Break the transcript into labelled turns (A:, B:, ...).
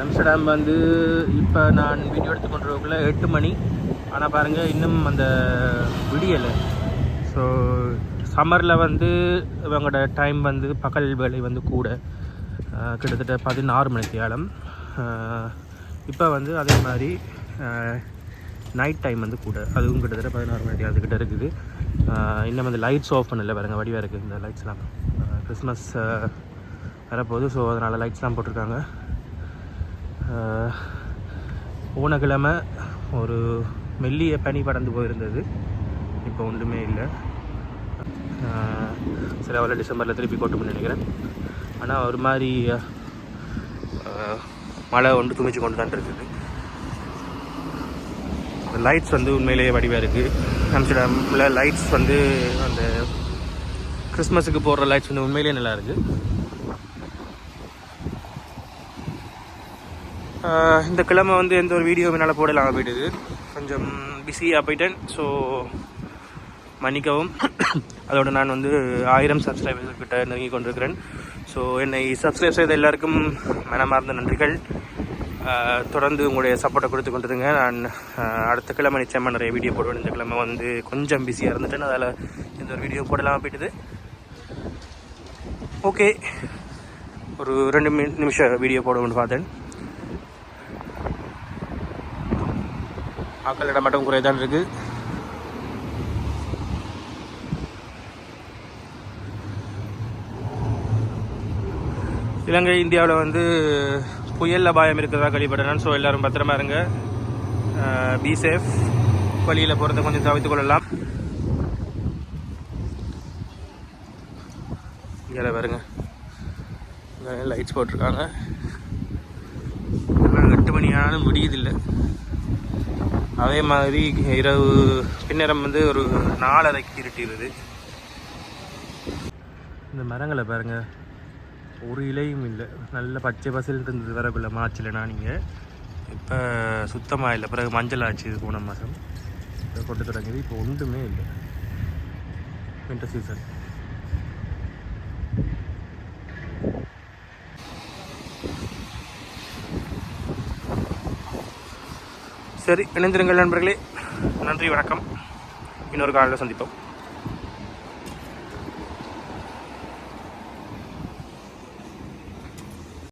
A: Amsterdam வந்து இப்போ நான் வீடியோ எடுத்து எட்டு மணி. ஆனால் பாருங்கள் இன்னும் அந்த விடியலை. ஸோ சம்மரில் வந்து இவங்களோட டைம் வந்து பகல் வேலை வந்து கூட கிட்டத்தட்ட பதினாறு மணி தேலம் இப்போ வந்து அதே மாதிரி நைட் டைம் வந்து கூட அதுவும் கிட்டத்தட்ட பதினாறு மணி அதுக்கிட்ட இருக்குது. இன்னும் அந்த லைட்ஸ் ஆஃப் பண்ணல பாருங்க வடிவாக இருக்குது இந்த லைட்ஸ்லாம் கிறிஸ்மஸ் வரப்போகுது. ஸோ அதனால் லைட்ஸ்லாம் போட்டிருக்காங்க. போன கிழமை ஒரு மெல்லிய பனி படர்ந்து போயிருந்தது. இப்போ ஒன்றுமே இல்லை. சில வேலை டிசம்பரில் திருப்பி கொட்டும்னு நினைக்கிறேன். ஆனால் ஒரு மாதிரி மழை ஒன்று துணிச்சு கொண்டு தான் இருக்குது. லைட்ஸ் வந்து உண்மையிலேயே வடிவாக இருக்குது ஆம்ஸ்டர்டாமில் லைட்ஸ் வந்து அந்த கிறிஸ்மஸுக்கு போடுற லைட்ஸ் வந்து உண்மையிலேயே நல்லா இருக்குது ஆஹ் இந்த கிழமை வந்து எந்த ஒரு வீடியோ என்னால் போடலாம் போயிடுது கொஞ்சம் பிஸியாக போயிட்டேன். ஸோ மன்னிக்கவும். அதோட நான் வந்து ஆயிரம் சப்ஸ்கிரைபர்ஸ் கிட்ட நெருங்கி கொண்டிருக்கிறேன். ஸோ என்னை சப்ஸ்கிரைப் செய்த எல்லாருக்கும் மனமார்ந்த நன்றிகள். தொடர்ந்து உங்களுடைய சப்போர்ட்டை கொடுத்து கொண்டிருங்க. நான் அடுத்த கிழமை நிச்சயமாக நிறைய வீடியோ போடுவேன். இந்த கிழமை வந்து கொஞ்சம் பிஸியாக இருந்துட்டேன். அதில் எந்த ஒரு வீடியோ போடலாம் போயிட்டுது. ஓகே ஒரு ரெண்டு நிமிஷம் வீடியோ போடுவேன்னு பார்த்தேன். ஆக்களிடம் மட்டும் குறைதான் இருக்கு. இலங்கை இந்தியாவில் வந்து புயலில் அபாயம் இருக்கிறதா கழிப்படணும் ஸோ எல்லாரும் பத்திரமா இருங்க. பி சேஃப் வழியில் போகிறத கொஞ்சம் தவிர்த்து கொள்ளலாம். இங்கே பாருங்க. லைட்ஸ் போட்டிருக்காங்க. ஆனால் எட்டு மணி ஆனாலும் முடியுதில்லை அதே மாதிரி இரவு பின்னரம் வந்து ஒரு நாலரைக்கு இருட்டிடுது இந்த மரங்களை பாருங்க. ஒரு இலையும் இல்லை. நல்ல பச்சை பசில் இருந்தது வரக்குள்ள மார்ச்சில் நீங்கள் இப்போ சுத்தமாக இல்லை. பிறகு மஞ்சள் ஆச்சு இது போன மாதம். இப்போ கொண்டு தொடங்குது இப்போ ஒன்றுமே இல்லை. வின்டர் சீசன் சரி இணைந்திருங்கள் நண்பர்களே. நன்றி வணக்கம். இன்னொரு காலையில் சந்திப்போம்.